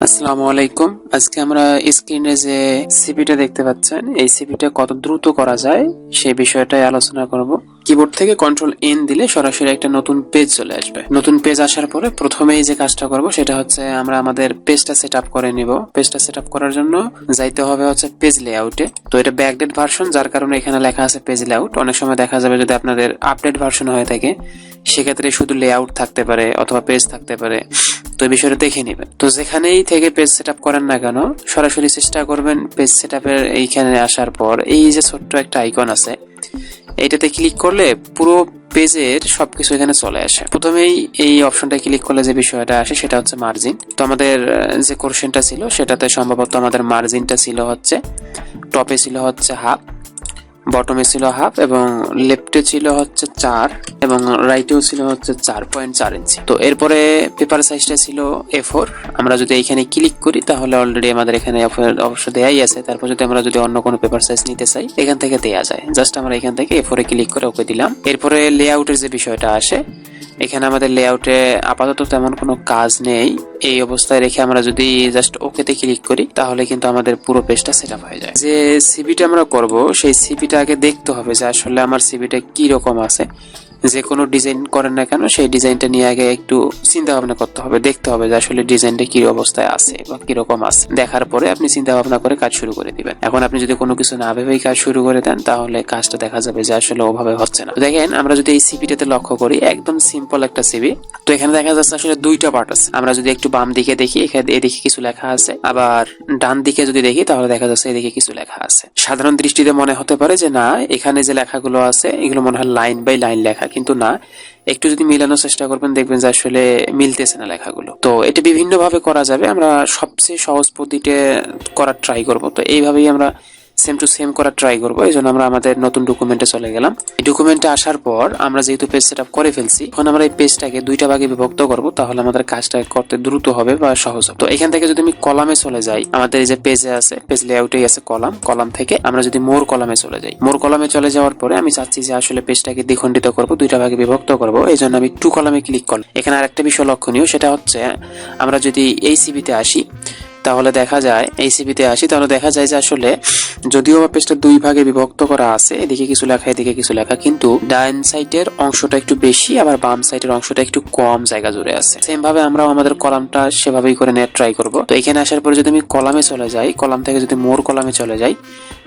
আসসালামু আলাইকুম। আজকে আমরা স্ক্রিনে যে সিপিটা দেখতে পাচ্ছেন, এই সিপিটা কত দ্রুত করা যায় সেই বিষয়টাই আলোচনা করব। কিবোর্ড থেকে কন্ট্রোল এন দিলে সরাসরি একটা নতুন পেজ চলে আসবে। নতুন পেজ আসার পরে প্রথমেই যে কাজটা করব সেটা হচ্ছে আমরা আমাদের পেজটা সেট আপ করে নিব। পেজটা সেট আপ করার জন্য যাইতে হবে হচ্ছে পেজ লেআউটে তো এটা ব্যাকডেট ভার্সন যার কারণে এখানে লেখা আছে পেজ লেআউট অনেক সময় দেখা যাবে যদি আপনাদের আপডেট ভার্সন হয়ে থাকে, সেক্ষেত্রে শুধু লেআউট থাকতে পারে অথবা পেজ থাকতে পারে। তো এই বিষয়টা দেখে নেবেন। তো যেখানেই থেকে পেজ সেট আপ করেন না কেন, সরাসরি চেষ্টা করবেন পেজ সেট আপের এইখানে আসার পর। এই যে ছোট্ট একটা আইকন আছে এইটাতে ক্লিক করলে পুরো পেজের সবকিছু এখানে চলে আসে। প্রথমেই এই অপশনটা ক্লিক করলে যে বিষয়টা আসে সেটা হচ্ছে মার্জিন তো আমাদের যে কোশ্চেনটা ছিল সেটাতে সম্ভবত আমাদের মার্জিনটা ছিল হচ্ছে টপে ছিল হচ্ছে হাফ বটমে ছিল হাফ এবং লেফটে ছিল হচ্ছে চার এবং রাইটেও ছিল হচ্ছে চার পয়েন্ট চার ইঞ্চি তো এরপরে পেপার সাইজটা ছিল এ ফোর আমরা যদি এখানে ক্লিক করি, তাহলে অলরেডি আমাদের এখানে A4 অবশ্য দেয়াই আছে। তারপর যদি আমরা যদি অন্য কোনো পেপার সাইজ নিতে চাই, এখান থেকে দেয়া যায়। জাস্ট আমরা এখান থেকে এ ফোরে ক্লিক করে ওকে দিলাম। এরপরে লেআউটের যে বিষয়টা আসে, এখানে আমাদের লেআউটে আপাতত তেমন কোনো কাজ নেই। এই অবস্থায় রেখে আমরা যদি জাস্ট ওকেতে ক্লিক করি, তাহলে কিন্তু আমাদের পুরো পেজটা সেট হয়ে যায়। যে সিবিটা আমরা করব, সেই সিবিটা আগে দেখতে হবে যে আসলে আমার সিবিটা কি রকম আছে। যে কোনো ডিজাইন করেন না কেন, সেই ডিজাইনটা নিয়ে আগে একটু চিন্তা ভাবনা করতে হবে, দেখতে হবে যে আসলে ডিজাইনটা কি অবস্থায় আছে বা কীরকম আছে। দেখার পরে আপনি চিন্তা ভাবনা করে কাজ শুরু করে দিবেন। এখন আপনি যদি কোনো কিছু না ভেবেই কাজ শুরু করে দেন, তাহলে কাজটা দেখা যাবে যে আসলে ওভাবে হচ্ছে না। দেখেন, আমরা যদি এই সিপিটাতে লক্ষ্য করি, একদম সিম্পল একটা সিবি তো এখানে দেখা যাচ্ছে আসলে দুইটা পার্ট আছে। আমরা যদি একটু বাম দিকে দেখি, এখানে এদিকে কিছু লেখা আছে। আবার ডান দিকে যদি দেখি, তাহলে দেখা যাচ্ছে এদিকে কিছু লেখা আছে। সাধারণ দৃষ্টিতে মনে হতে পারে যে না, এখানে যে লেখাগুলো আছে, এগুলো মনে হয় লাইন বাই লাইন লেখা। কিন্তু না। একটু যদি মিলানোর চেষ্টা করবেন, দেখবেন যে আসলে মিলতেছে না লেখাগুলো। তো এটা বিভিন্নভাবে করা যাবে। আমরা সবচেয়ে সহজ পদ্ধতিতে করার ট্রাই করব। তো এইভাবেই আমরা সেম টু সেম করার ট্রাই করব, এই জন্য আমরা আমাদের নতুন ডকুমেন্টে চলে গেলাম। এই ডকুমেন্টে আসার পর আমরা যেহেতু পেজ সেট করে ফেলছি, এখন আমরা এই পেজটাকে দুইটা ভাগে বিভক্ত করব, তাহলে আমাদের কাজটা করতে দ্রুত হবে বা সহজ হবে। তো এখান থেকে যদি আমি কলামে চলে যাই, আমাদের এই যে পেজে আছে পেজ লেআউটেই আছে কলাম কলাম থেকে আমরা যদি মোর কলামে চলে যাই। মোর কলামে চলে যাওয়ার পরে আমি চাচ্ছি যে আসলে পেজটাকে দ্বিখণ্ডিত করব, দুইটা ভাগে বিভক্ত করব, এই জন্য আমি টু কলামে ক্লিক করলাম। এখানে আরেকটা বিষয় লক্ষণীয়, সেটা হচ্ছে আমরা যদি এই সিবিতে আসি তাহলে দেখা যায় এই সিবিতে আসি, তাহলে দেখা যায় যে আসলে যদিও বা পেজটা দুই ভাগে বিভক্ত করা আছে, এদিকে কিছু লেখা, এদিকে কিছু লেখা, কিন্তু ডাইন সাইডের অংশটা একটু বেশি, আবার বাম সাইডের অংশটা একটু কম জায়গা জুড়ে আছে। সেম ভাবে আমরাও আমাদের কলামটা সেভাবেই করে নেওয়ার ট্রাই করব। তো এখানে আসার পরে যদি আমি কলামে চলে যাই, কলাম থেকে যদি মোর কলামে চলে যাই,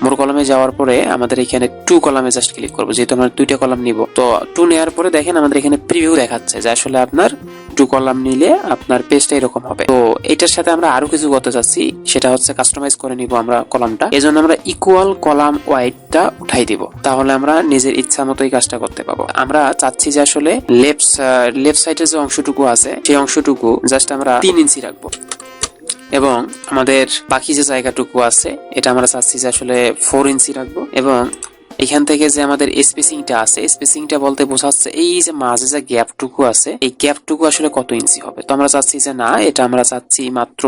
মোর কলামে যাওয়ার পরে আমাদের এখানে টু কলামে জাস্ট ক্লিক করব, যেহেতু আমরা দুইটা কলাম নিব। তো টু নেওয়ার পরে দেখেন আমাদের এখানে প্রিভিউ দেখাচ্ছে যে আসলে আপনার টু কলাম নিলে আপনার পেজটা এরকম হবে। তো এটার সাথে আমরা আরও কিছু করতে চাচ্ছি সেটা হচ্ছে কাস্টমাইজ করে নিব আমরা কলামটা এজন্য আমরা ইকুয়াল কলাম ওয়াইডটা উঠাই দিব। তাহলে আমরা নিজের ইচ্ছা মতো এই কাজটা করতে পাবো। আমরা চাচ্ছি যে আসলে লেফট লেফট সাইডের যে অংশটুকু আছে, সেই অংশটুকু জাস্ট আমরা তিন ইঞ্চি রাখব। এবং আমাদের বাকি যে জায়গাটুকু আছে, এটা আমরা চাচ্ছি যে আসলে ফোর ইঞ্চি রাখব। এবং এখান থেকে যে আমাদের স্পেসিংটা আছে স্পেসিংটা বলতে বোঝাচ্ছে এই যে মাঝে যে গ্যাপটুকু আছে, এই গ্যাপটুকু আসলে কত ইঞ্চি হবে? তো আমরা চাচ্ছি যে না, এটা আমরা চাচ্ছি মাত্র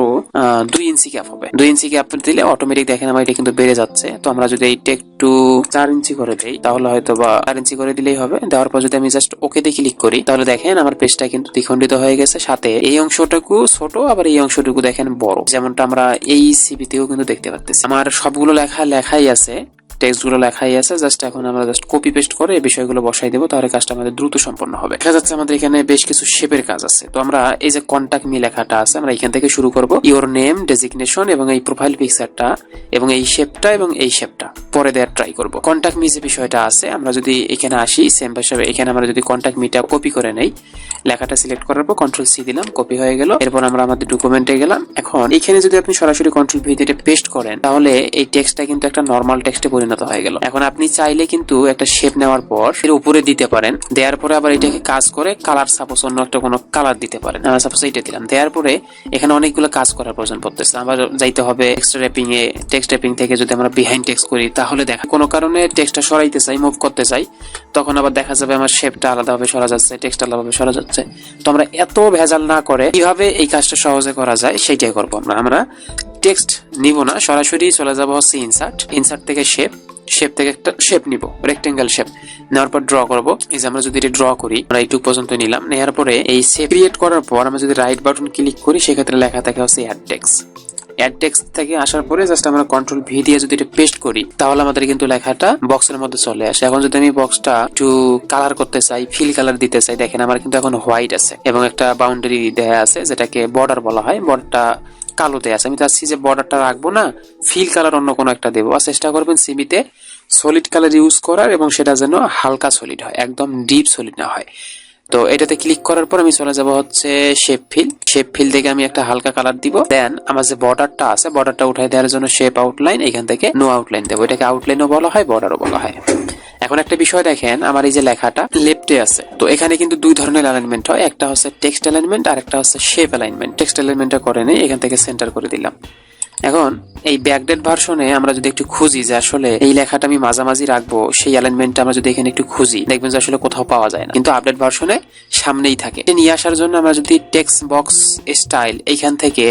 দুই ইঞ্চি গ্যাপ হবে। দুই ইঞ্চি গ্যাপ দিলে অটোমেটিক দেখেন আমার এটা কিন্তু বেড়ে যাচ্ছে। তো আমরা যদি এইটা একটু চার ইঞ্চি করে দেই, তাহলে হয়তো বা চার ইঞ্চি করে দিলেই হবে। দেওয়ার পর যদি আমি জাস্ট ওকে দিয়ে ক্লিক করি, তাহলে দেখেন আমার পেজটা কিন্তু দ্বিখণ্ডিত হয়ে গেছে সাথে। এই অংশটুকু ছোট, আবার এই অংশটুকু দেখেন বড়। যেমনটা আমরা এই সিবিতেও কিন্তু দেখতে পাচ্ছি আমার সবগুলো লেখা লেখাই আছে। টেক্সটগুলো লেখাই আছে জাস্ট এখন আমরা জাস্ট কপি পেস্ট করে এই বিষয়গুলো বসাই দেবো, তাহলে কাজটা আমাদের দ্রুত সম্পন্ন হবে। দেখা যাচ্ছে আমাদের এখানে বেশ কিছু শেপের কাজ আছে। তো আমরা এই যে কন্টাক্ট মি লেখাটা আছে, আমরা এখান থেকে শুরু করব। ইওর নেম ডেজিগনেশন এবং এই প্রোফাইল পিকচারটা এবং এই শেপটা এবং এই শেপটা পরে দেওয়ার ট্রাই করব। কন্টাক্ট মি যে বিষয়টা আছে, আমরা যদি এখানে আসি সেম হিসাবে এখানে আমরা যদি কন্টাক্ট মিটা কপি করে নেই, লেখাটা সিলেক্ট করার পর কন্ট্রোল সি দিলাম কপি হয়ে গেল। এরপর আমরা আমাদের ডকুমেন্টে গেলাম। এখন এখানে যদি আপনি সরাসরি কন্ট্রোল ভি পেস্ট করেন, তাহলে এই টেক্সটটা কিন্তু একটা নর্মাল টেক্সটে পরিণত হয়ে গেল। এখন আপনি চাইলে কিন্তু একটা শেপ নেওয়ার পর এর উপরে দিতে পারেন। দেওয়ার পরে আবার এটাকে কাজ করে কালার সাপোজ অন্য একটা কোনো কালার দিতে পারেন। সাপোজ এইটা দিলাম। দেওয়ার পরে এখানে অনেকগুলো কাজ করার প্রয়োজন পড়তেছে। আবার যাইতে হবে টেক্সট র্যাপিং এ। টেক্সট র্যাপিং থেকে যদি আমরা বিহাইন্ড টেক্সট করি, তাহলে দেখা কোনো কারণে টেক্সটটা সরাইতে চাই মুভ করতে চাই, তখন আবার দেখা যাবে আমার শেপটা আলাদাভাবে সরা যাচ্ছে টেক্সট আলাদাভাবে সরা যাচ্ছে। তো আমরা এত ভেজাল না করে কীভাবে এই কাজটা সহজে করা যায়, সেইটাই করব আমরা। আমরা টেক্সট নিব না, সরাসরি চলে যাব হচ্ছে ইনসার্ট ইনসার্ট থেকে শেপ শেপ থেকে একটা শেপ নিব রেক্টেঙ্গেল শেপ নেওয়ার পর ড্র করব, এই যে আমরা যদি এটা ড্র করি, আমরা এইটুক পর্যন্ত নিলাম। নেওয়ার পরে এই শেপ ক্রিয়েট করার পর আমরা যদি রাইট বাটন ক্লিক করি, সেক্ষেত্রে লেখা থাকে হচ্ছে অ্যাড টেক্সট অ্যাড টেক্সট থেকে আসার পরে জাস্ট আমরা কন্ট্রোল ভি দিয়ে যদি এটা পেস্ট করি, তাহলে আমাদের কিন্তু লেখাটা বক্সের মধ্যে চলে আসে। এখন যদি আমি বক্সটা একটু কালার করতে চাই ফিল কালার দিতে চাই, দেখেন আমার কিন্তু এখন হোয়াইট আছে এবং একটা বাউন্ডারি দেয়া আছে, যেটাকে বর্ডার বলা হয়। বর্ডারটা কালোতে আছে। আমি চাচ্ছি যে বর্ডারটা রাখব না ফিল কালার অন্য কোনো একটা দেবো। আর চেষ্টা করবেন সিবিতে সলিড কালার ইউজ করার এবং সেটা যেন হালকা সলিড হয়, একদম ডিপ সলিড না হয়। তো এটাতে ক্লিক করার পর আমি চলে যাব হচ্ছে শেপ ফিল শেপ ফিল থেকে আমি একটা হালকা কালার দিব। দেন আমার যে বর্ডারটা আছে বর্ডারটা উঠাই দেওয়ার জন্য শেপ আউটলাইন এখান থেকে নো আউটলাইন দেবো। এটাকে আউটলাইনও বলা হয় বর্ডারও বলা হয়। এখন একটা বিষয় দেখেন, আমার এই যে লেখাটা লেফটে আছে। তো এখানে কিন্তু দুই ধরনের অ্যালাইনমেন্ট হয়। একটা হচ্ছে টেক্সট অ্যালাইনমেন্ট আর একটা হচ্ছে শেপ অ্যালাইনমেন্ট টেক্সট অ্যালাইনমেন্টটা করে নেই, এখান থেকে সেন্টার করে দিলাম। এখন এই ব্যাকডেট ভার্সনে আমরা যদি একটু খুঁজি যে আসলে এই লেখাটা আমি মাঝামাঝি রাখব, সেই অ্যালাইনমেন্টটা আমরা যদি এখানে একটু খুঁজি, দেখবেন যে আসলে কোথাও পাওয়া যায় না। কিন্তু আপডেট ভার্সনে সামনেই থাকে। এটা নিয়ে আসার জন্য আমরা যদি টেক্সট বক্স স্টাইল এইখান থেকে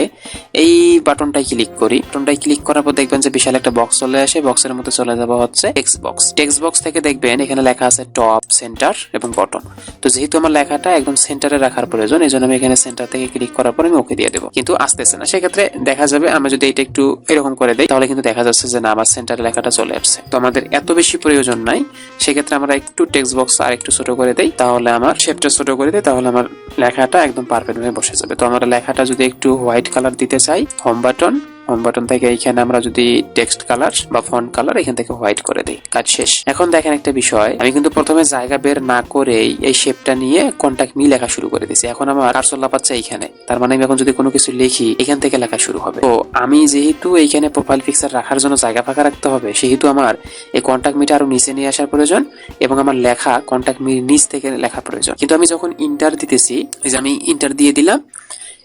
এই বাটনটাই ক্লিক করি। বাটনটাই ক্লিক করার পর দেখবেন যে বিশাল একটা বক্স চলে আসে। বক্সের মধ্যে চলে যাব হচ্ছে টেক্সট বক্স টেক্সট বক্স থেকে দেখবেন এখানে লেখা আছে টপ সেন্টার এবং বটন তো যেহেতু আমার লেখাটা একদম সেন্টারে রাখার প্রয়োজন এই জন্য আমি এখানে সেন্টার থেকে ক্লিক করার পর আমি ওকে দিয়ে দেবো। কিন্তু আসতেছে না। সেক্ষেত্রে দেখা যাবে আমরা যদি এটা একটু এরকম করে দেয় তাহলে কিন্তু দেখা যাচ্ছে যে না আমার সেন্টারে লেখাটা চলে আসছে। তো আমাদের এত বেশি প্রয়োজন নাই, সেক্ষেত্রে আমরা একটু টেক্সট বক্স আর একটু ছোট করে দেই, তাহলে আমার শেপটা ছোট করে দেয় তাহলে আমার লেখাটা একদম পারফেক্ট হয়ে বসে যাবে। তো আমরা লেখাটা যদি একটু হোয়াইট কালার দিতে চাই হোম বাটন হোম বাটন থেকে এইখানে আমরা যদি টেক্সট কালার বা ফন্ট কালার এখান থেকে হোয়াইট করে দিই। কাজ শেষ। এখন দেখেন একটা বিষয়। আমি কিন্তু প্রথমে জায়গা বের না করেই এই শেপটা নিয়ে কন্টাক্ট মি লেখা শুরু করে দিয়েছি। এখন আমার কারসর লাপাচ্ছে এইখানে তার মানে আমি এখন যদি কোনো কিছু লিখি, এখান থেকে লেখা শুরু হবে। তো আমি যেহেতু এইখানে প্রোফাইল পিকচার রাখার জন্য জায়গা ফাঁকা রাখতে হবে, সেহেতু আমার এই কন্টাক্ট মিটা আরও নিচে নিয়ে আসার প্রয়োজন এবং আমার লেখা কন্টাক্ট মির নিচ থেকে লেখা প্রয়োজন। কিন্তু আমি যখন ইন্টার দিতেছি যে আমি ইন্টার দিয়ে দিলাম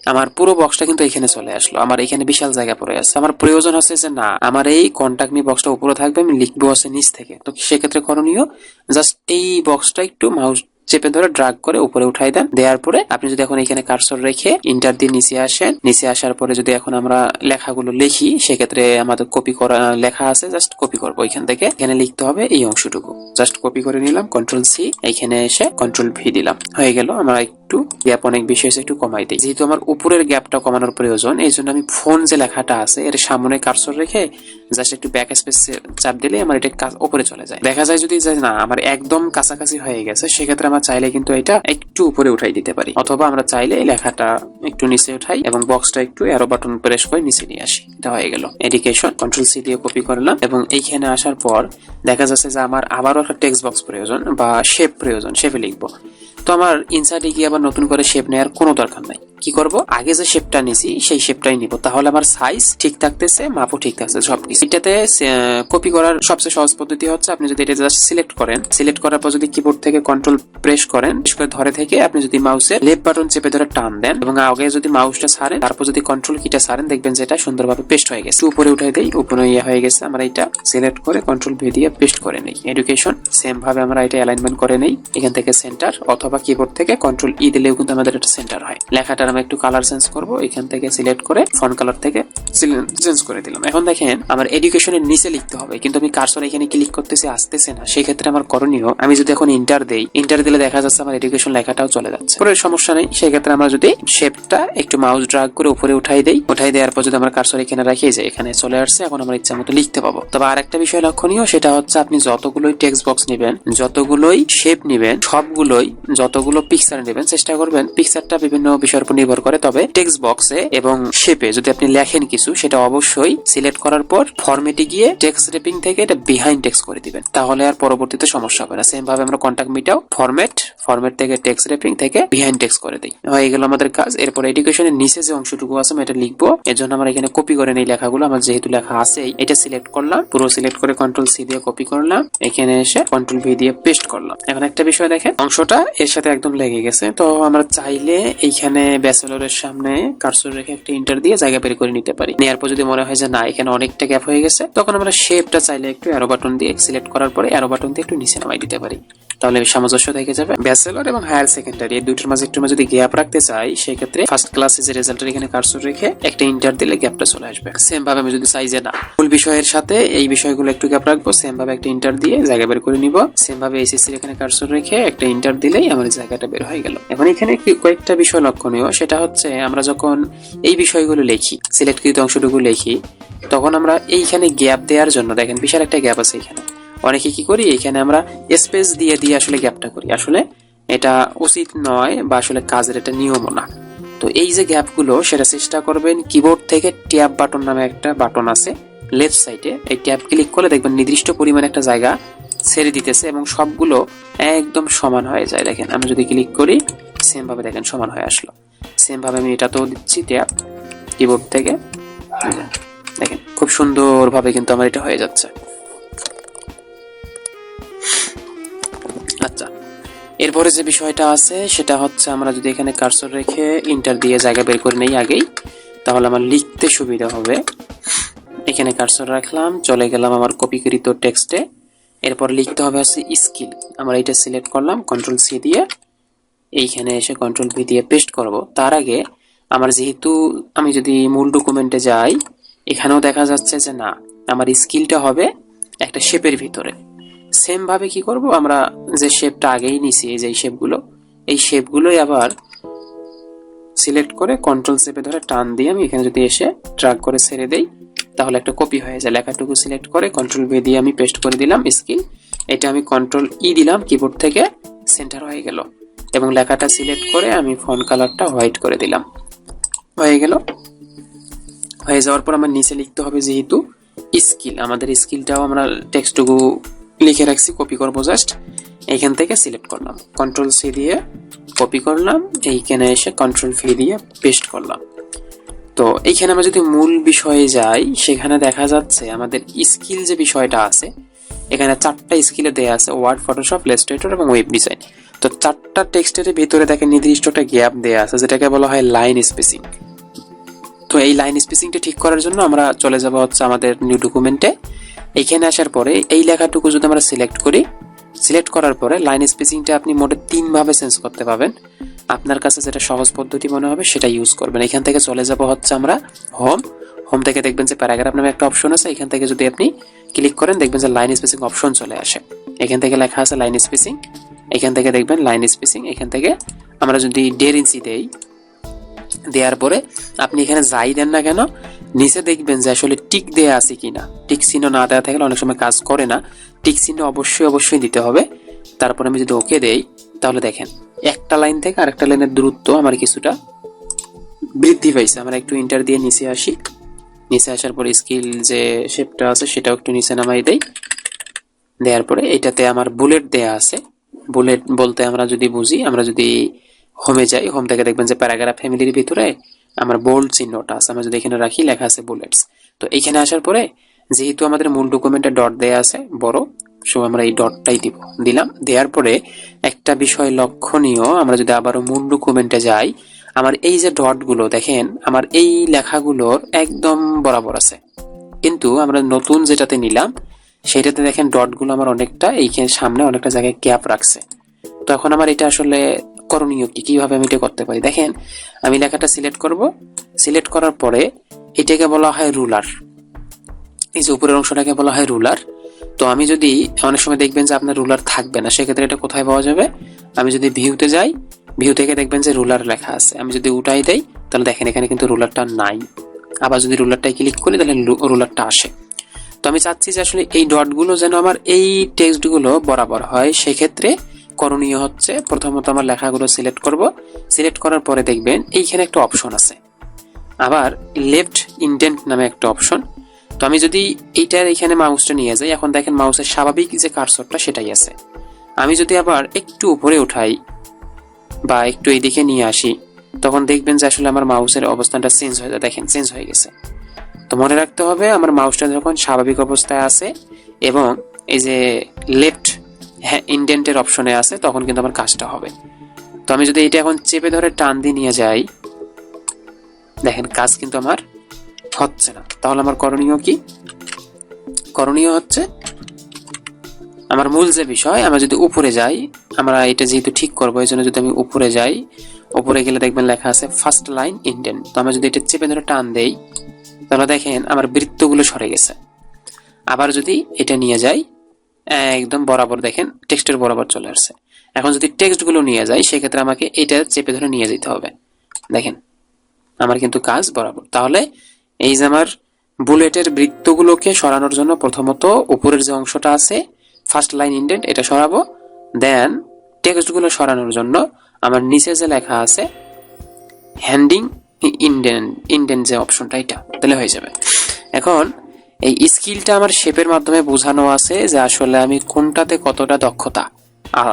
আমার পুরো বক্সটা কিন্তু এখানে চলে আসলো। আমার এখানে বিশাল জায়গা পড়ে আছে। আমার প্রয়োজন আছে যে না, আমার এই কন্ট্যাক্ট মি বক্সটা উপরে থাকবে, আমি লিখব আছে নিচ থেকে। তো সেক্ষেত্রে করণীয় জাস্ট এই বক্সটা একটু মাউস চেপে ধরে ড্রাগ করে উপরে উঠাই দেন। দেওয়ার পরে আপনি যদি এখন এখানে কারসর রেখে ইন্টার দিয়ে নিচে আসেন, নিচে আসার পরে যদি এখন আমরা লেখাগুলো লিখি, সেক্ষেত্রে আমাদের কপি করা, লেখা আছে জাস্ট কপি করব এখান থেকে। এখানে লিখতে হবে এই অংশটুকু। জাস্ট কপি করে নিলাম কন্ট্রোল সি এখানে এসে কন্ট্রোল ভি দিলাম। হয়ে গেল, আমরা একটু গ্যাপ অনেক বেশি হয়েছে, একটু কমাই দিই। যেহেতু আমার উপরের গ্যাপটা কমানোর প্রয়োজন এই জন্য আমি ফোন যে লেখাটা আছে, এর সামনে কারসর রেখে জাস্ট একটু ব্যাক স্পেস চাপ দিলে আমার এটা উপরে চলে যায়। দেখা যায় যদি না, আমার একদম কাছাকাছি হয়ে গেছে, সেক্ষেত্রে আমরা চাইলে কিন্তু এটা একটু উপরে উঠাই দিতে পারি। অথবা আমরা চাইলে লেখাটা একটু নিচে উঠাই এবং বক্সটা একটু এরো বাটন প্রেস করে নিচে নিয়ে আসি। এটা হয়ে গেল। এডুকেশন কন্ট্রোল সি দিয়ে কপি করলাম এবং এইখানে আসার পর দেখা যাচ্ছে যে আমার আবারও একটা টেক্সট বক্স প্রয়োজন বা শেপ প্রয়োজন শেপে লিখব। তো আমার ইনসার্টে গিয়ে আবার নতুন করে শেপ নেওয়ার কোনো দরকার নাই। কি করব? আগে যে শেপটা নিছি, সেই শেপটাই নিব। তাহলে আমার সাইজ ঠিক থাকতেছে, মাপও ঠিক থাকছে সবকিছু। এটাতে কপি করার সবচেয়ে সহজ পদ্ধতি হচ্ছে আপনি যদি এটা জাস্ট সিলেক্ট করেন সিলেক্ট করার পর যদি কিবোর্ড থেকে কন্ট্রোল প্রেস করেন প্রেস করে ধরে থেকে আপনি যদি মাউসের লেফট বাটন চেপে ধরে টান দেন এবং আগে যদি মাউসটা ছাড়েন, তারপর যদি কন্ট্রোল কিটা ছাড়েন, দেখবেন যে এটা সুন্দরভাবে পেস্ট হয়ে গেছে। উপরে উঠাই দেই, উপরে ইয়ে হয়ে গেছে। আমরা এটা সিলেক্ট করে কন্ট্রোল ভি দিয়ে পেস্ট করে নেই। এডুকেশন সেম ভাবে আমরা এটা অ্যালাইনমেন্ট করে নেই। এখান থেকে সেন্টার অথবা কিবোর্ড থেকে কন্ট্রোল ই দিলেও কিন্তু আমাদের এটা সেন্টার হয়। লেখাটার আমি একটু কালার চেঞ্জ করব। এখান থেকে সিলেক্ট করে ফন্ট কালার থেকে চেঞ্জ করে দিলাম। এখন দেখেন, আমার এডুকেশনের নিচে লিখতে হবে, কিন্তু আমি কার্সর এখানে ক্লিক করতেছি, আসতেছে না। সেই ক্ষেত্রে আমার করণীয়, আমি যদি এখন ইন্টার দেই ইন্টার দিলে দেখা যাচ্ছে আমার এডুকেশন লেখাটাও চলে যাচ্ছে। পরে সমস্যা নেই সেই ক্ষেত্রে আমরা যদি শেপটা একটু মাউস ড্রাগ করে উপরে উঠাই দেই, উঠাই দেওয়ার পর যদি আমরা কার্সর এখানে রাখি যে এখানে চলে আসছে, এখন আমার ইচ্ছা মতো লিখতে পাবো। তবে আর একটা বিষয় লক্ষণীয়, সেটা হচ্ছে আপনি যতগুলোই টেক্সট বক্স নেবেন, যতগুলোই শেপ নেবেন, সবগুলোই যতগুলো পিকচার নেবেন, চেষ্টা করবেন পিকচারটা বিভিন্ন বিষয়ের উপর নির্ভর করে, তবে টেক্সট বক্সে এবং শেপে যদি আপনি লেখেন কিছু সেটা অবশ্যই সিলেক্ট করার পর ফরম্যাটে গিয়ে টেক্সট রেপিং থেকে এটা বিহাইন্ড টেক্সট করে দিবেন। তাহলে আর পরবর্তীতে সমস্যা হবে না। সেম ভাবে আমরা কন্ট্যাক্ট মিটাও ফরম্যাট ফরম্যাট থেকে টেক্সট রেপিং থেকে বিহাইন্ড টেক্সট করে দিই। হয়ে গেল আমাদের কাজ। এরপর এডুকেশনের নিচে যে অংশটুকু আছে, আমি এটা লিখব। এর জন্য আমরা এখানে কপি করে নেই লেখাগুলো। আমার যেহেতু লেখা আছে এটা সিলেক্ট করলাম। পুরো সিলেক্ট করে কন্ট্রোল সি দিয়ে কপি করলাম। এখানে এসে কন্ট্রোল ভি দিয়ে পেস্ট করলাম। এখন একটা বিষয় দেখেন, অংশটা এর সাথে একদম লেগে গেছে। তো আমরা চাইলে এইখানে ব্যাচেলরের সামনে কার্সর রেখে একটা ইন্টার দিয়ে জায়গা বের করে নিতে পারি। পারি নেওয়ার পর যদি মনে হয় যে না, এখানে অনেকটা গ্যাপ হয়ে গেছে, তখন আমরা শেপটা চাইলে একটু অ্যারো বাটন দিয়ে সিলেক্ট করার পরে অ্যারো বাটন দিয়ে একটু নিচে নামাই দিতে পারি। তাহলে সামঞ্জস্য থেকে যাবে। ব্যাচেলর এবং হায়ার সেকেন্ডারি এই দুইটার মাঝে একটু যদি গ্যাপ রাখতে চাই, সেক্ষেত্রে ফার্স্ট ক্লাসে যে রেজাল্টের এখানে কার্সর রেখে একটা ইন্টার দিলে গ্যাপটা চলে আসবে। সেম ভাবে আমি যদি চাই যে না মূল বিষয়ের সাথে এই বিষয়গুলো একটু গ্যাপ রাখব সেম ভাবে একটা ইন্টার দিয়ে জায়গা বের করে নিব। সেম ভাবে এসএসসির এখানে কার্সর রেখে একটা ইন্টার দিলেই আমার জায়গাটা বের হয়ে গেল। এখন এখানে কয়েকটা বিষয় লক্ষণীয়, সেটা হচ্ছে আমরা যখন এই বিষয়গুলো লিখি সিলেক্টকৃত অংশটুকু লিখি, তখন আমরা এইখানে গ্যাপ দেওয়ার জন্য, দেখেন বিশাল একটা গ্যাপ আছে এখানে। অনেকে কি করি, এখানে আমরা স্পেস দিয়ে দিয়ে আসলে গ্যাপটা করি। আসলে এটা উচিত নয় বা আসলে কাজের এটা নিয়মও না। তো এই যে গ্যাপগুলো, সেটা চেষ্টা করবেন কিবোর্ড থেকে ট্যাব বাটন নামে একটা বাটন আছে লেফট সাইডে এই ট্যাব ক্লিক করলে দেখবেন নির্দিষ্ট পরিমাণ একটা জায়গা ছেড়ে দিতেছে এবং সবগুলো একদম সমান হয়ে যায়। দেখেন, আমি যদি ক্লিক করি সেম ভাবে দেখেন সমান হয়ে আসলো। সেম ভাবে আমি এটাতেও দিচ্ছি ট্যাব কিবোর্ড থেকে। দেখেন, খুব সুন্দরভাবে কিন্তু আমার এটা হয়ে যাচ্ছে। আচ্ছা এরপরে যে বিষয়টা আছে, সেটা হচ্ছে আমরা যদি এখানে কার্সর রেখে ইন্টার দিয়ে জায়গা বের করে নেই আগেই, তাহলে আমার লিখতে সুবিধা হবে। এখানে কার্সর রাখলাম, চলে গেলাম আমার কপিকৃত টেক্সটে এরপর লিখতে হবে আছে স্কিল আমরা এটা সিলেক্ট করলাম কন্ট্রোল সি দিয়ে, এইখানে এসে কন্ট্রোল ভি দিয়ে পেস্ট করব। তার আগে আমার যেহেতু আমি যদি মূল ডকুমেন্টে যাই, এখানেও দেখা যাচ্ছে যে না, আমার স্কিলটা হবে একটা শেপের ভিতরে। সেম ভাবে কি করব? আমরা যে শেপটা আগেই নিছি, এই যে শেপগুলো এই শেপগুলোই আবার সিলেক্ট করে কন্ট্রোল চেপে ধরে টান দিয়ে আমি এখানে যদি এসে ট্র্যাক করে ছেড়ে দেই, তাহলে একটা কপি হয়ে যায়। লেখাটুকু সিলেক্ট করে কন্ট্রোল ভি দিয়ে আমি পেস্ট করে দিলাম স্কিল এটা আমি কন্ট্রোল ই দিলাম কিবোর্ড থেকে সেন্টার হয়ে গেল। এবং লেখাটা সিলেক্ট করে আমি ফন্ট কালারটা হোয়াইট করে দিলাম। হয়ে গেল। হয়ে যাওয়ার পর আমার নিচে লিখতে হবে যেহেতু স্কিল আমাদের স্কিলটাও আমরা টেক্সটুকু লিখে রাখছি কপি করব জাস্ট এইখান থেকে সিলেক্ট করলাম। কন্ট্রোল সি দিয়ে কপি করলাম, এইখানে এসে কন্ট্রোল ফি দিয়ে পেস্ট করলাম। তো এইখানে আমরা যদি মূল বিষয়ে যাই, সেখানে দেখা যাচ্ছে আমাদের স্কিল যে বিষয়টা আছে, এখানে চারটা স্কিলে দেয়া আছে ওয়ার্ড ফটোশপ ইলাস্ট্রেটর এবং ওয়েব ডিজাইন তো চারটা টেক্সটের ভিতরে দেখেন নির্দিষ্ট একটা গ্যাপ দেয়া আছে, যেটাকে বলা হয় লাইন স্পেসিং তো এই লাইন স্পেসিংটা ঠিক করার জন্য আমরা চলে যাব হচ্ছে আমাদের নিউ ডকুমেন্টে এখানে আসার পরে এই লেখাটুকু যদি আমরা সিলেক্ট করি সিলেক্ট করার পরে লাইন স্পেসিংটা আপনি মোটে তিন ভাবে চেঞ্জ করতে পারবেন আপনার কাছে যেটা সহজ পদ্ধতি মনে হবে সেটা ইউজ করবেন। এখান থেকে চলে যাব হচ্ছে আমরা হোম হোম থেকে দেখবেন যে প্যারাগ্রাফ নামে একটা অপশন আছে। এখান থেকে যদি আপনি ক্লিক করেন, দেখবেন যে লাইন স্পেসিং অপশন চলে আসে। এখান থেকে লেখা আছে লাইন স্পেসিং এখান থেকে দেখবেন লাইন স্পেসিং এখান থেকে আমরা যদি দেড় ইঞ্চি দেই দেওয়ার পরে আপনি এখানে যাই দেন না কেন, নিচে দেখবেন যে আসলে টিক দেয়া আছে কিনা। টিক চিহ্ন না দেওয়া থাকলে অনেক সময় কাজ করে না। টিক চিহ্ন অবশ্যই অবশ্যই দিতে হবে। তারপরে আমি যদি ওকে দেই, তাহলে দেখেন, একটা লাইন থেকে আরেকটা লাইনের দূরত্ব আমার কিছুটা বৃদ্ধি পাইছে। আমরা একটু ইন্টার দিয়ে নিচে আসি। নিচে আসার পরে স্কিল যে শেপটা আছে, সেটাও একটু নিচে নামাই দেই। দেওয়ার পরে এটাতে আমার বুলেট দেয়া আছে। বুলেট বলতে আমরা যদি বুঝি, আমরা যদি হোমে যাই হোম থেকে দেখবেন যে প্যারাগ্রাফ ফ্যামিলির ভিতরে আমার বোল্ড চিহ্নটা আছে, আমরা যদি এখানে রাখি, লেখা আছে বুলেটস তো এখানে আসার পরে, যেহেতু আমাদের মূল ডকুমেন্টে ডট দেয়া আছে, বড় সো আমরা এই ডটটাই দিব। দিলাম, দেওয়ার পরে একটা বিষয় লক্ষণীয়, আমরা যদি আবারও মূল ডকুমেন্টে যাই, আমার এই যে ডটগুলো দেখেন, আমার এই লেখাগুলোর একদম বরাবর আছে। কিন্তু আমরা নতুন যেটাতে নিলাম, সেটাতে দেখেন ডটগুলো আমার অনেকটা এইখানে সামনে অনেকটা জায়গায় ক্যাপ রাখছে। তো এখন আমার এটা আসলে করণীয় কি? কীভাবে আমি এটা করতে পারি? দেখেন, আমি লেখাটা সিলেক্ট করব। সিলেক্ট করার পরে এটাকে বলা হয় রুলার এই যে উপরের অংশটাকে বলা হয় রুলার তো আমি যদি, অনেক সময় দেখবেন যে আপনার রুলার থাকবে না, সেক্ষেত্রে এটা কোথায় পাওয়া যাবে? আমি যদি ভিউতে যাই ভিউ থেকে দেখবেন যে রুলার লেখা আছে। আমি যদি উঠাই দেই, তাহলে দেখেন এখানে কিন্তু রুলারটা নাই। আবার যদি রুলারটাই ক্লিক করি, তাহলে রুলারটা আসে। তো আমি চাচ্ছি যে আসলে এই ডটগুলো যেন আমার এই টেক্সটগুলো বরাবর হয়, সেক্ষেত্রে করণীয় হচ্ছে প্রথমত আমার লেখাগুলো সিলেক্ট করব। সিলেক্ট করার পরে দেখবেন এইখানে একটা অপশন আছে। আবার লেফট ইন্ডেন্ট নামে একটা অপশন তো আমি যদি এইটার এখানে মাউসটা নিয়ে যাই, এখন দেখেন মাউসের স্বাভাবিক যে কারসরটা সেটাই আছে। আমি যদি আবার একটু উপরে উঠাই বা একটু এই দিকে নিয়ে আসি, তখন দেখবেন যে আসলে আমার মাউসের অবস্থানটা চেঞ্জ হয়ে যায়। দেখেন চেঞ্জ হয়ে গেছে। তো মনে রাখতে হবে, আমার মাউসটা যখন স্বাভাবিক অবস্থায় আছে এবং এই যে লেফট হ্যাঁ ইন্ডেন্টের অপশনে আছে, তখন কিন্তু আমার কাজটা হবে। তো আমি যদি এটা এখন চেপে ধরে টান দিয়ে নিয়ে যাই, দেখেন কাজ কিন্তু আমার হচ্ছে না। তাহলে আমার করণীয় কি? করণীয় হচ্ছে আমার মূল যে বিষয় আমরা যদি উপরে যাই, আমরা এটা যেহেতু ঠিক করব, এই জন্য যদি আমি উপরে যাই, উপরে গেলে দেখবেন লেখা আছে ফার্স্ট লাইন ইন্ডেন্ট তো আমরা যদি এটা চেপে ধরে টান দেই, তাহলে দেখেন আমার বৃত্তগুলো সরে গেছে। আবার যদি এটা নিয়ে যাই একদম বরাবর দেখেন টেক্সটের বরাবর চলে আসছে। এখন যদি টেক্সটগুলো নিয়ে যাই, সেক্ষেত্রে আমাকে এটা চেপে ধরে নিয়ে যেতে হবে। দেখেন, আমার কিন্তু কাজ বরাবর। তাহলে এই যে আমার বুলেটের বৃত্তগুলোকে সরানোর জন্য প্রথমত উপরের যে অংশটা আছে ফার্স্ট লাইন ইন্ডেন্ট এটা সরাবো। দেন টেক্সটগুলো সরানোর জন্য আমার নিচে যে লেখা আছে হ্যান্ডিং ইন্ডেন্ট ইন্ডেন্ট যে অপশনটা এটা, তাহলে হয়ে যাবে। এখন এই স্কিলটা আমার শেপের মাধ্যমে বোঝানো আছে যে আসলে আমি কোনটাতে কতটা দক্ষতা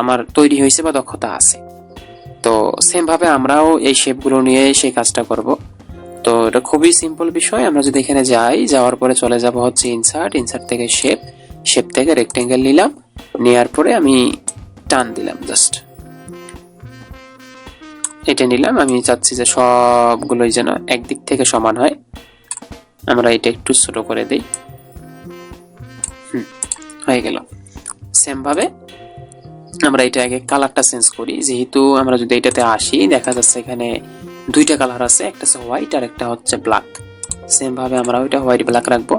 আমার তৈরি হয়েছে বা দক্ষতা আছে। তো সেম ভাবে আমরাও এই শেপগুলো নিয়ে সেই কাজটা করব। তো এটা খুবই সিম্পল বিষয়। আমরা যদি এখানে যাই, যাওয়ার পরে চলে যাব হচ্ছে ইনসার্ট ইনসার্ট থেকে শেপ শেপ থেকে রেক্টেঙ্গেল নিলাম। নেওয়ার পরে আমি টান দিলাম জাস্ট এটা নিলাম। আমি চাচ্ছি যে সবগুলোই যেন একদিক থেকে সমান হয়। আমরা এটা একটু ছোট করে দেই। হুম, হয়ে গেল। সেম ভাবে আমরা এটা আগে কালারটা চেঞ্জ করি। যেহেতু আমরা যদি এটাতে আসি, দেখা যাচ্ছে এখানে দুইটা কালার আছে, একটা হচ্ছে হোয়াইট আর একটা হচ্ছে ব্ল্যাক সেম ভাবে আমরা ওইটা হোয়াইট ব্ল্যাক রাখব।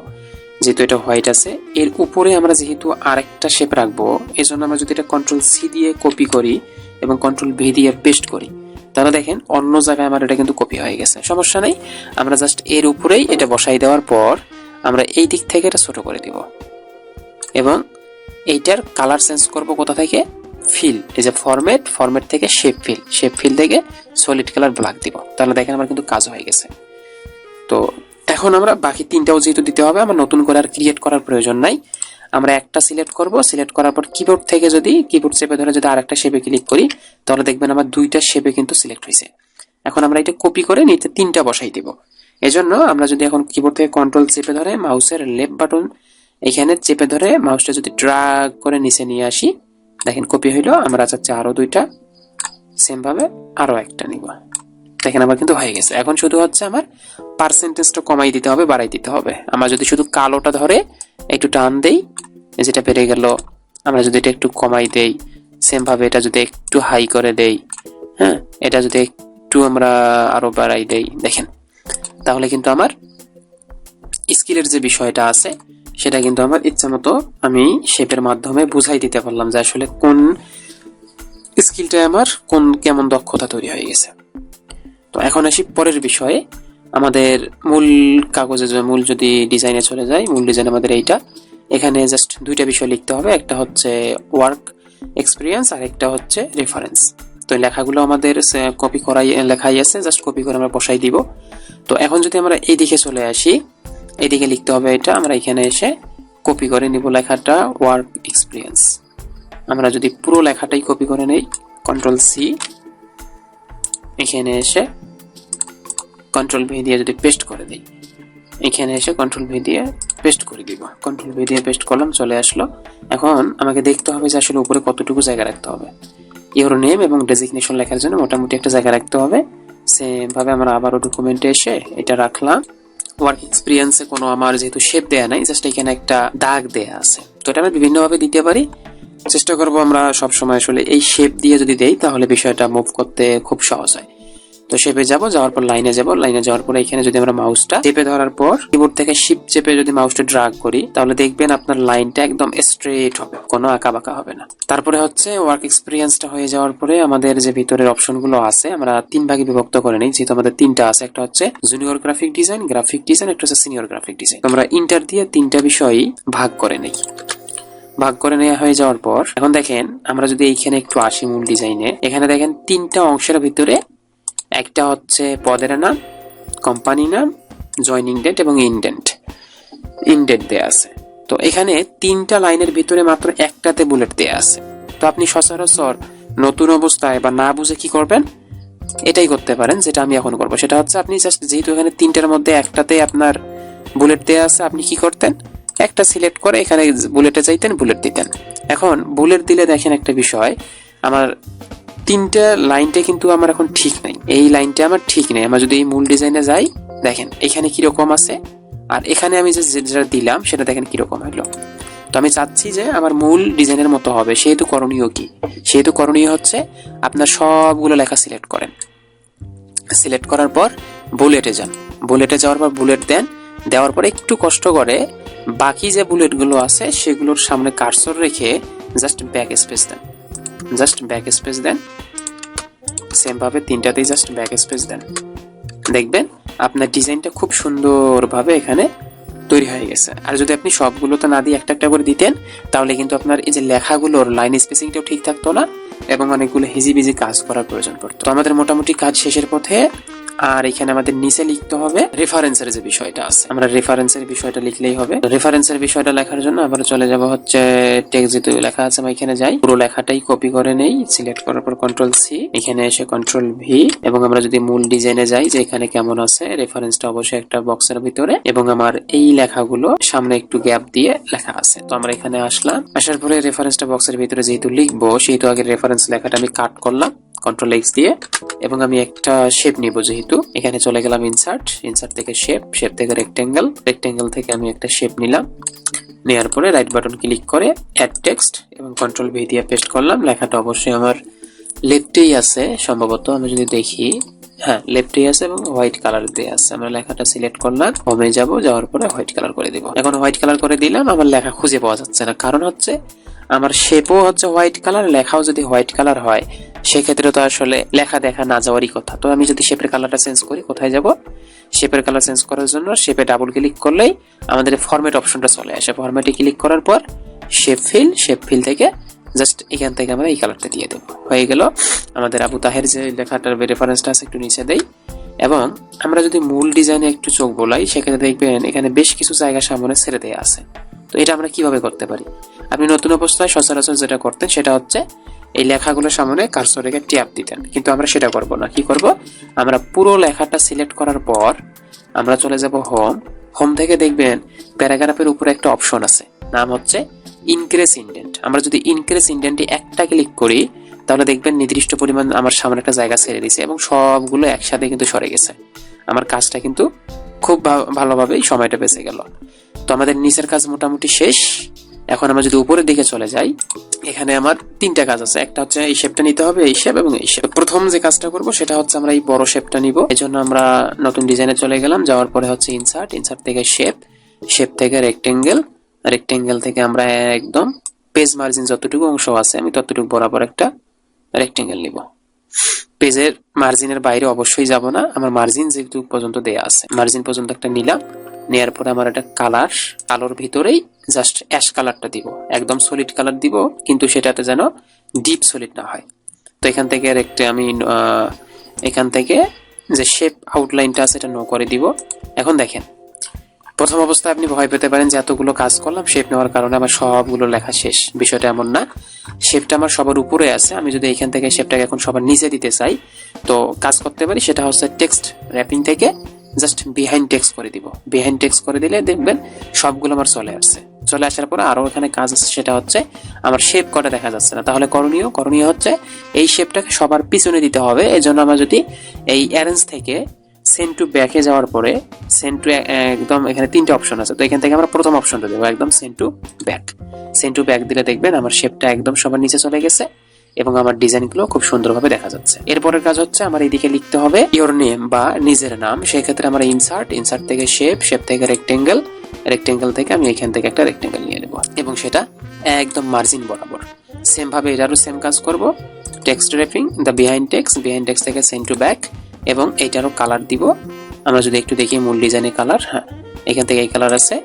যেহেতু এটা হোয়াইট আছে, এর উপরে আমরা যেহেতু আরেকটা শেপ রাখব এই জন্য আমরা যদি এটা কন্ট্রোল সি দিয়ে কপি করি এবং কন্ট্রোল ভি দিয়ে পেস্ট করি তাহলে দেখেন অন্য জায়গায় আমার এটা কিন্তু কপি হয়ে গেছে। সমস্যা নেই, আমরা জাস্ট এর উপরেই এটা বসাই দেওয়ার পর আমরা এই দিক থেকে এটা ছোট করে দিব। এবং এইটার কালার চেঞ্জ করব কোথা থেকে? ফিল এই যে ফরম্যাট ফরম্যাট থেকে শেপ ফিল শেপ ফিল থেকে সলিড কালার ব্ল্যাক দিব। তাহলে দেখেন আমার কিন্তু কাজ হয়ে গেছে। তো এখন আমরা বাকি তিনটাও যেহেতু দিতে হবে, আমার নতুন করে আর ক্রিয়েট করার প্রয়োজন নাই। আমরা একটা সিলেক্ট করব সিলেক্ট করার পর কিবোর্ড থেকে যদি কিবোর্ড চেপে ধরে যদি আরেকটা শেপে ক্লিক করি, তাহলে দেখবেন আমার দুইটা শেপে কিন্তু সিলেক্ট হয়েছে। এখন আমরা এটা কপি করে নিচে তিনটা বসাই দিব। এজন্য আমরা যদি এখন কিবোর্ড থেকে কন্ট্রোল চেপে ধরে মাউসের লেফট বাটন এখানে চেপে ধরে মাউসটা যদি ড্রাগ করে নিচে নিয়ে আসি, দেখেন কপি হইল, আমরা চাচ্ছি আরও দুইটা সেম ভাবে আরও একটা নিব। দেখেন আমার কিন্তু হয়ে গেছে। এখন শুধু হচ্ছে আমার পার্সেন্টেজটা কমাই দিতে হবে, বাড়াই দিতে হবে। আমরা যদি শুধু কালোটা ধরে একটু টান দেই যেটা বেড়ে গেল, আমরা যদি এটা একটু কমাই দেই সেম ভাবে এটা যদি একটু হাই করে দেই হ্যাঁ এটা যদি একটু আমরা আরও বাড়াই দেই, দেখেন। তাহলে কিন্তু আমার স্কিলের যে বিষয়টা আছে, সেটা কিন্তু আমার ইচ্ছা মতো আমি শেপের মাধ্যমে বুঝাই দিতে পারলাম যে আসলে কোন স্কিলটা আমার কোন কেমন দক্ষতা তৈরি হয়ে গেছে। তো এখন আসি পরের বিষয়ে। আমাদের মূল কাগজে মূল যদি ডিজাইনে চলে যায়, মূল ডিজাইন আমাদের এইটা। এখানে জাস্ট দুইটা বিষয় লিখতে হবে, একটা হচ্ছে ওয়ার্ক এক্সপিরিয়েন্স আর একটা হচ্ছে রেফারেন্স তো লেখাগুলো আমাদের কপি করাই, লেখাই আছে জাস্ট কপি করে আমরা বসাই দিব। তো এখন যদি আমরা এই দিকে চলে আসি, এইদিকে লিখতে হবে এটা, আমরা এখানে এসে কপি করে নিব লেখাটা ওয়ার্ক এক্সপিরিয়েন্স আমরা যদি পুরো লেখাটাই কপি করে নেই কন্ট্রোল সি এখানে এসে কন্ট্রোল ভি দিয়ে যদি পেস্ট করে দিই, এখানে এসে কন্ট্রোল ভি দিয়ে পেস্ট করে দিব। কন্ট্রোল ভি দিয়ে পেস্ট করলাম, চলে আসলো। এখন আমাকে দেখতে হবে যে আসলে উপরে কতটুকু জায়গা রাখতে হবে। ইউর নেম এবং ডেজিগনেশন লেখার জন্য মোটামুটি একটা জায়গা রাখতে হবে। সেম ভাবে আমরা আবারও ডকুমেন্টে এসে এটা রাখলাম। ওয়ার্ক এক্সপিরিয়েন্সে কোনো আমার যেহেতু শেপ দেয়া নাই জাস্ট এখানে একটা দাগ দেয়া আছে। তো এটা আমরা বিভিন্নভাবে দিতে পারি। চেষ্টা করব আমরা সব সময় আসলে এই শেপ দিয়ে যদি দেই, তাহলে বিষয়টা মুভ করতে খুব সহজ হয়। তো শেপে যাব, যাওয়ার পর লাইনে যাব লাইনে যাওয়ার পর এখানে যদি আমরা মাউসটা চেপে ধরার পর কিবোর্ড থেকে শিপ চেপে যদি মাউসটা ড্রাগ করি, তাহলে দেখবেন আপনার লাইনটা একদম স্ট্রেট হবে, কোনো আঁকা বাঁকা হবে না। তারপরে হচ্ছে ওয়ার্ক এক্সপিরিয়েন্সটা হয়ে যাওয়ার পরে আমাদের যে ভিতরের অপশনগুলো আছে, আমরা তিন ভাগে বিভক্ত করে নিই, যেহেতু আমাদের তিনটা আছে, একটা হচ্ছে junior graphic design graphic design একটা হচ্ছে সিনিয়র গ্রাফিক ডিজাইন আমরা ইন্টার দিয়ে তিনটা বিষয়ই ভাগ করে নেই। ভাগ করে নেওয়া হয়ে যাওয়ার পর, এখন দেখেন, আমরা যদি এইখানে একটু আসি মূল ডিজাইনে এখানে দেখেন তিনটা অংশের ভিতরে একটা হচ্ছে পদের নাম কোম্পানি নাম জয়নিং ডেট এবং ইনডেন্ট ইনডেট দেয়া আছে। তো এখানে তিনটা লাইনের ভিতরে মাত্র একটাতে বুলেট দেয়া আছে। তো আপনি সচরাচর নতুন অবস্থায় বা না বুঝে কি করবেন? এটাই করতে পারেন, যেটা আমি এখন করব। সেটা হচ্ছে আপনি জাস্ট যেহেতু এখানে তিনটার মধ্যে একটাতে আপনার বুলেট দেয়া আছে, আপনি কি করতেন? একটা সিলেক্ট করে এখানে বুলেটে চাইতেন বুলেট দিতেন। এখন বুলেট দিলে দেখেন একটা বিষয়, আমার তিনটা লাইনটা কিন্তু আমার এখন ঠিক নাই। এই লাইনটা আমার ঠিক নেই। আমার যদি এই মূল ডিজাইনে যাই, দেখেন, এখানে কীরকম আছে? আর এখানে আমি যে যেটা দিলাম, সেটা দেখেন কীরকম হলো। তো আমি চাচ্ছি যে আমার মূল ডিজাইনের মতো হবে। সেহেতু করণীয় কি? সেহেতু করণীয় হচ্ছে আপনার সবগুলো লেখা সিলেক্ট করেন। সিলেক্ট করার পর বুলেটে যান। বুলেটে যাওয়ার পর বুলেট দেন। দেওয়ার পর একটু কষ্ট করে বাকি যে বুলেটগুলো আছে, সেগুলোর সামনে কার্সর রেখে জাস্ট ব্যাক স্পেস দেন। জাস্ট ব্যাক স্পেস দেন। সেম ভাবে তিনটাতেই জাস্ট ব্যাক স্পেস দেন। দেখবেন আপনার ডিজাইনটা খুব সুন্দরভাবে এখানে তৈরি হয়ে গেছে। আর যদি আপনি সবগুলোতে না দিয়ে একটা একটা করে দিতেন, তাহলে কিন্তু আপনার এই যে লেখাগুলোর লাইন স্পেসিংটাও ঠিক থাকতো না এবং অনেকগুলো হিজিবিজি কাজ করার প্রয়োজন পড়তো। আমাদের মোটামুটি কাজ শেষের পথে আর এখানে আমাদের নিচে লিখতে হবে রেফারেন্সের যে বিষয়টা আছে। আমরা রেফারেন্সের বিষয়টা লিখলেই হবে। রেফারেন্সের বিষয়টা লেখার জন্য আবার চলে যাব হচ্ছে টেক্সট যেহেতু লেখা আছে আমি এখানে যাই। পুরো লেখাটাই কপি করে নেই। সিলেক্ট করার পর কন্ট্রোল সি এখানে এসে কন্ট্রোল ভি এবং আমরা যদি মূল ডিজাইনে যাই যে এখানে কেমন আছে রেফারেন্সটা অবশ্যই একটা বক্সের ভিতরে এবং আমার এই লেখাগুলো সামনে একটু গ্যাপ দিয়ে লেখা আছে। তো আমরা এখানে আসলাম। আসার পরে রেফারেন্সটা বক্সের ভিতরে যেহেতু লিখব, সেহেতু আগে রেফারেন্স লেখাটা আমি কাট করলাম। কন্ট্রোল এক্স দিয়ে, এবং আমি একটা শেপ নিব যেহেতু। এখানে চলে গেলাম ইনসার্ট ইনসার্ট থেকে শেপ শেপ থেকে রেক্টেঙ্গেল রেক্টেঙ্গেল থেকে আমি একটা শেপ নিলাম। নেওয়ার পরে রাইট বাটন ক্লিক করে অ্যাড টেক্সট এবং কন্ট্রোল ভি দিয়ে পেস্ট করলাম। লেখাটা অবশ্যই আমার লেফটেই আছে, সম্ভবত আমি যদি দেখি হ্যাঁ লেফটেই আছে এবং হোয়াইট কালার দিয়ে আছে। আমরা লেখাটা সিলেক্ট করলাম হোমে যাব, যাওয়ার পরে হোয়াইট কালার করে দিব। এখন হোয়াইট কালার করে দিলাম আমার লেখা খুঁজে পাওয়া যাচ্ছে না। কারণ হচ্ছে, আমার শেপও হচ্ছে হোয়াইট কালার লেখাও যদি হোয়াইট কালার হয় সেক্ষেত্রে তো আসলে লেখা দেখা না যাওয়ারই কথা। তো আমি যদি শেপের কালারটা চেঞ্জ করি, কোথায় যাব? শেপের কালার চেঞ্জ করার জন্য শেপে ডাবল ক্লিক করলেই আমাদের ফরম্যাট অপশনটা চলে আসে। ফরম্যাটে ক্লিক করার পর শেপ ফিল শেপ ফিল থেকে জাস্ট এখান থেকে আমরা এই কালারটা দিয়ে দেবো। হয়ে গেল আমাদের আবু তাহের যে লেখাটার রেফারেন্সটা আছে একটু নিচে দেই। এবং আমরা যদি মূল ডিজাইনে একটু চোখ বোলাই, সেখানে দেখবেন এখানে বেশ কিছু জায়গা সামনে ছেড়ে দেওয়া আছে। তো এটা আমরা কীভাবে করতে পারি? আপনি নতুন অবস্থায় সচরাচর যেটা করতেন সেটা হচ্ছে এই লেখাগুলোর সামনে কার্সর রেখে ট্যাপ দিতেন। কিন্তু আমরা সেটা করব না। কি করব? আমরা পুরো লেখাটা সিলেক্ট করার পর আমরা চলে যাব হোম। হোম থেকে দেখবেন প্যারাগ্রাফের উপরে একটা অপশন আছে। নাম হচ্ছে ইনক্রেস ইন্ডেন্ট। আমরা যদি ইনক্রেস ইন্ডেন্টে একটা ক্লিক করি, তাহলে দেখবেন নির্দিষ্ট পরিমাণ আমার সামনে একটা জায়গা ছেড়ে দিয়েছে এবং সবগুলো একসাথে কিন্তু সরে গেছে। আমার কাজটা কিন্তু খুব ভালোভাবেই সময়টা বেঁচে গেল। তো আমাদের নিচের কাজ মোটামুটি শেষ। এখন আমরা যদি উপরের দিকে চলে যাই, এখানে আমার তিনটা কাজ আছে। একটা হচ্ছে এই শেপটা নিতে হবে, এই শেপ এবং এই শেপ প্রথম যে কাজটা করব সেটা হচ্ছে আমরা এই বড় শেপটা নিব। এই জন্য আমরা নতুন ডিজাইনে চলে গেলাম। যাওয়ার পরে হচ্ছে ইনসার্ট ইনসার্ট থেকে শেপ শেপ থেকে রেক্টেঙ্গেল রেক্টেঙ্গেল থেকে আমরা একদম পেজ মার্জিন যতটুকু অংশ আছে, আমি ততটুকু বরাবর একটা রেক্টেঙ্গেল নিব। পেজের মার্জিনের বাইরে অবশ্যই যাব না। আমার মার্জিন যেহেতু পর্যন্ত দেয়া আছে। মার্জিন পর্যন্ত একটা নিলাম। নেয়ার পরে আমার একটা কালার আলোর ভিতরেই জাস্ট অ্যাশ কালারটা দিব। একদম সলিড কালার দিব, কিন্তু সেটাতে যেন ডিপ সলিড না হয়। তো এখান থেকে আর একটা আমি এখান থেকে যে শেপ আউটলাইনটা আছে, এটা নো করে দিব। এখন দেখেন প্রথম অবস্থায় আপনি ভয় পেতে পারেন যে এতগুলো কাজ করলাম শেপ নেওয়ার কারণে আমার সবগুলো লেখা শেষ। বিষয়টা এমন না। শেপটা আমার সবার উপরে আছে। আমি যদি এখান থেকে শেপটাকে এখন সবার নিচে দিতে চাই, তো কাজ করতে পারি। সেটা হচ্ছে টেক্সট র্যাপিং থেকে জাস্ট বিহাইন্ড টেক্সট করে দিব। বিহাইন্ড টেক্সট করে দিলে দেখবেন সবগুলো আমার চলে আসছে। চলে আসার পরে আরও এখানে কাজ আছে। সেটা হচ্ছে আমার শেপ কটা দেখা যাচ্ছে না। তাহলে করণীয় করণীয় হচ্ছে এই শেপটাকে সবার পিছনে দিতে হবে। এই জন্য আমরা যদি এই অ্যারেঞ্জ থেকে সেন্ড টু ব্যাকে যাওয়ার পরে সেন্ড টু একদম এখানে তিনটে অপশন আছে। তো এখান থেকে আমরা প্রথম অপশনটা দেবো, একদম send to back send to back দিলে দেখবেন আমার শেপটা একদম সবার নিচে চলে গেছে এবং আমার ডিজাইনগুলো খুব সুন্দরভাবে দেখা যাচ্ছে। এরপরের কাজ হচ্ছে আমার এইদিকে লিখতে হবে ইওর নেম বা নিজের নাম। সেক্ষেত্রে আমরা ইনসার্ট ইনসার্ট থেকে শেপ শেপ থেকে রেক্টেঙ্গেল রেক্টেঙ্গেল থেকে আমি এখান থেকে একটা রেক্টেঙ্গেল নিয়ে নেব। এবং সেটা একদম মার্জিন বরাবর। সেম ভাবে এটারও সেম কাজ করব। Text wrapping the behind text behind text থেকে সেন্ড টু ব্যাক এবং এইটারও কালার দিব। আমরা যদি একটু দেখি মূল ডিজাইনের কালার হ্যাঁ এখান থেকে এই কালার আছে।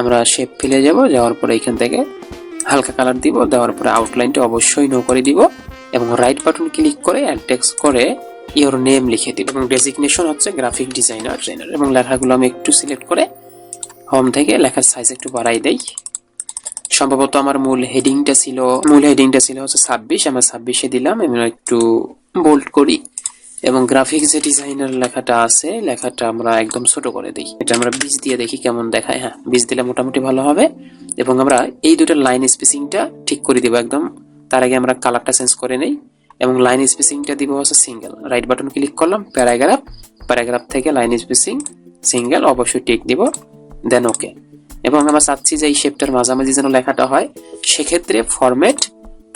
আমরা শেপ ফেলে যাব, যাওয়ার পরে এখান থেকে হালকা কালার দিব, দেওয়ার পরে আউটলাইনটা অবশ্যই নো করে দিব এবং রাইট বাটন ক্লিক করে অ্যাড টেক্সট করে ইওর নেম লিখে দিব এবং ডেজিগনেশন হচ্ছে গ্রাফিক ডিজাইনার ট্রেনার এবং লেখাগুলো আমি একটু সিলেক্ট করে হোম থেকে লেখার সাইজ একটু বাড়াই দেই। সম্ভবত আমার মূল হেডিংটা ছিল, মূল হেডিংটা ছিল হচ্ছে ছাব্বিশ, আমরা ছাব্বিশে দিলাম আমি একটু বোল্ড করি। এবং গ্রাফিক যে ডিজাইনার লেখাটা আছে, লেখাটা আমরা একদম ছোট করে দিই এটা আমরা বীজ দিয়ে দেখি কেমন দেখায় হ্যাঁ বীজ দিলে মোটামুটি ভালো হবে। এবং আমরা এই দুটো লাইন স্পেসিংটা ঠিক করে দিব একদম। তার আগে আমরা কালারটা চেঞ্জ করে নেই। এবং লাইন স্পেসিংটা দিব হচ্ছে সিঙ্গেল রাইট বাটন ক্লিক করলাম প্যারাগ্রাফ প্যারাগ্রাফ থেকে লাইন স্পেসিং সিঙ্গেল অবশ্যই টিক দিব। দেন ওকে এবং আমরা চাচ্ছি যে এই শেপটার মাঝামাঝি যেন লেখাটা হয়, সেক্ষেত্রে ফরম্যাট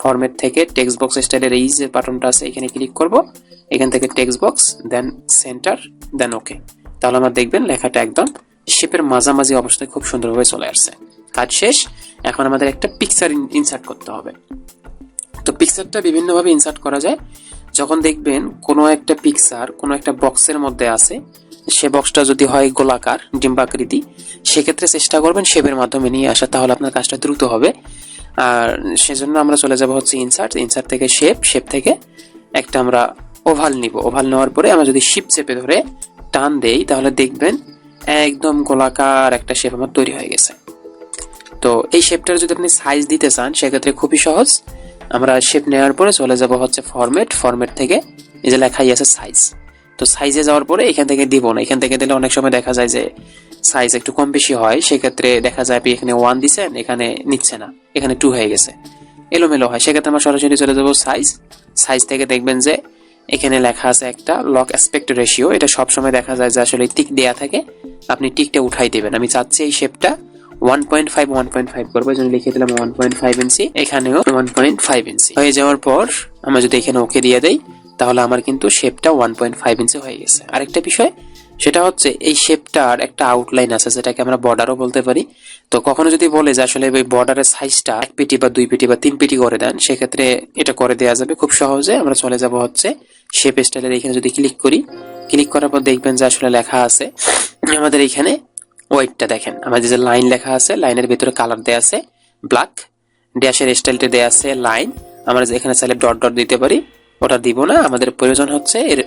ফরম্যাট থেকে টেক্সট বক্স স্টাইলের এই যে বাটনটা আছে, এখানে ক্লিক করব। এখান থেকে টেক্সট বক্স দেন সেন্টার দেন ওকে তাহলে আমরা দেখবেন লেখাটা একদম শেপের মাঝামাঝি অবস্থায় খুব সুন্দরভাবে চলে আসছে। কাজ শেষ। এখন আমাদের একটা পিকচার ইনসার্ট করতে হবে। তো পিকচারটা বিভিন্নভাবে ইনসার্ট করা যায়। যখন দেখবেন কোনো একটা পিকচার কোনো একটা বক্সের মধ্যে আছে, সে বক্সটা যদি হয় গোলাকার, ডিম্বাকৃতি, সেক্ষেত্রে চেষ্টা করবেন শেপের মাধ্যমে নিয়ে আসা। তাহলে আপনার কাজটা দ্রুত হবে। আর সেজন্য আমরা চলে যাব হচ্ছে ইনসার্ট ইনসার্ট থেকে শেপ শেপ থেকে একটা আমরা ওভাল নিব। ওভাল নেওয়ার পরে আমরা যদি শিপ চেপে ধরে টান দেই, তাহলে দেখবেন একদম গোলাকার একটা শেপ আমার তৈরি হয়ে গেছে। তো এই শেপটার যদি আপনি সাইজ দিতে চান, সেক্ষেত্রে খুবই সহজ। আমরা শেপ নেওয়ার পরে চলে যাব হচ্ছে ফরম্যাট ফরম্যাট থেকে এই যে লেখাই আছে সাইজ তো সাইজে যাওয়ার পরে এখান থেকে দিব না। এখান থেকে দিলে অনেক সময় দেখা যায় যে সাইজ একটু কম বেশি হয়, সেক্ষেত্রে দেখা যায় আপনি এখানে ওয়ান দিছেন, এখানে নিচ্ছে না। এখানে টু হয়ে গেছে। এলোমেলো হয়। সেক্ষেত্রে আমরা সরাসরি চলে যাব সাইজ সাইজ থেকে দেখবেন যে এখানে লেখা আছে একটা লক অ্যাসপেক্ট রেশিও এটা সবসময় দেখা যায় যে আসলে টিক দেয়া থাকে। আপনি টিকটা উঠাই দেবেন। আমি চাচ্ছি এই শেপটা one point five one point five করব। লিখে দিলাম ওয়ান পয়েন্ট ফাইভ ইঞ্চি এখানেও ওয়ান পয়েন্ট ফাইভ ইঞ্চি হয়ে যাওয়ার পর আমরা যদি এখানে ওকে দিয়ে দেই, তাহলে আমার কিন্তু শেপটা ওয়ান পয়েন্ট ফাইভ ইঞ্চি হয়ে গেছে। আরেকটা বিষয় সেটা হচ্ছে এই শেপটার একটা আউটলাইন আছে, যেটাকে আমরা বর্ডারও বলতে পারি। তো কখনো যদি বলে যে আসলে ওই বর্ডারের সাইজটা এক পেটি বা দুই পেটি বা তিন পেটি করে দেন, সেক্ষেত্রে এটা করে দেওয়া যাবে। খুব সহজে আমরা চলে যাব হচ্ছে শেপ স্টাইলের এখানে যদি ক্লিক করি। ক্লিক করার পর দেখবেন যে আসলে লেখা আছে, আমাদের এখানে ওয়েটটা দেখেন। আমাদের যে লাইন লেখা আছে লাইনের ভিতরে কালার দেওয়া আছে ব্ল্যাক ড্যাশের স্টাইলটা দেওয়া আছে লাইন আমরা এখানে চাইলে ডট ডট দিতে পারি, ওটা দিব না। আমাদের প্রয়োজন হচ্ছে এর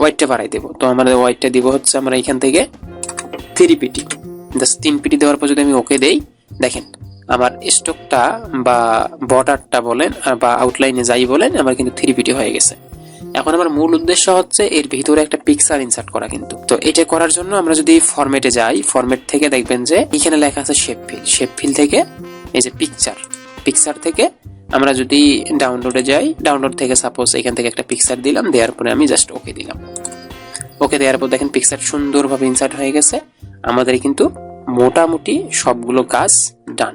ওয়াইটটা বাড়াই দেবো। তো আমাদের ওয়াইটটা দিব হচ্ছে আমরা এখান থেকে থ্রি পিটি জাস্ট তিন পিটি দেওয়ার পর যদি আমি ওকে দেই, দেখেন, আমার স্টকটা বা বর্ডারটা বলেন বা আউটলাইনে যাই বলেন, আমার কিন্তু থ্রি পিটি হয়ে গেছে। এখন আমার মূল উদ্দেশ্য হচ্ছে এর ভিতরে একটা পিকচার ইনসার্ট করা কিন্তু। তো এটা করার জন্য আমরা যদি ফরম্যাটে যাই ফরম্যাট থেকে দেখবেন যে এখানে লেখা আছে শেপ ফিল শেপ ফিল থেকে এই যে পিকচার পিকচার থেকে আমরা যদি ডাউনলোডে যাই ডাউনলোড থেকে সাপোজ এখান থেকে একটা পিকচার দিলাম, দেওয়ার পরে আমি জাস্ট ওকে দিলাম। ওকে দেওয়ার পর দেখেন পিকচার সুন্দরভাবে ইনসার্ট হয়ে গেছে। আমাদের কিন্তু মোটামুটি সবগুলো কাজ ডান